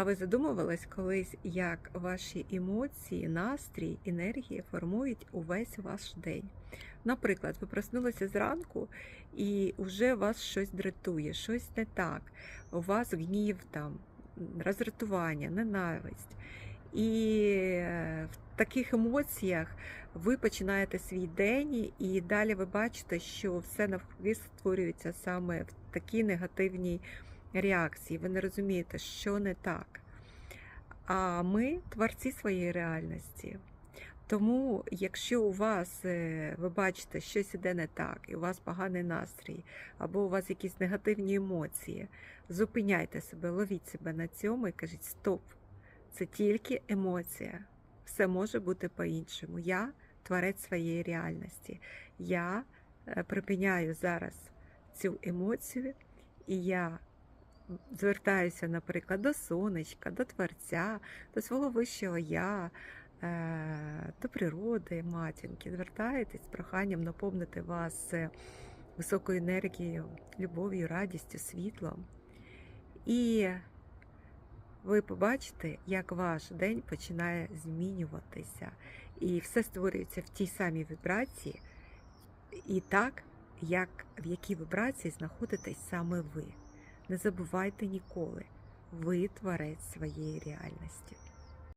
А ви задумувались колись, як ваші емоції, настрій, енергія формують увесь ваш день? Наприклад, ви проснулися зранку і вже вас щось дратує, щось не так. У вас гнів там, роздратування, ненависть. І е, в таких емоціях ви починаєте свій день, і далі ви бачите, що все навкруги створюється саме в такій негативній реакції. Ви не розумієте, що не так. А ми творці своєї реальності. Тому, якщо у вас е, ви бачите, щось іде не так, і у вас поганий настрій, або у вас якісь негативні емоції, зупиняйте себе, ловіть себе на цьому і кажіть: стоп, це тільки емоція. Все може бути по-іншому. Я творець своєї реальності. Я е, припиняю зараз цю емоцію, і я звертаюся, наприклад, до сонечка, до творця, до свого вищого я, е, до природи, матінки. Звертаєтесь з проханням наповнити вас е, високою енергією, любов'ю, радістю, світлом. І ви побачите, як ваш день починає змінюватися, і все створюється в тій самій вібрації, і так, як в якій вібрації знаходитесь саме ви. Не забувайте ніколи, ви творець своєї реальності.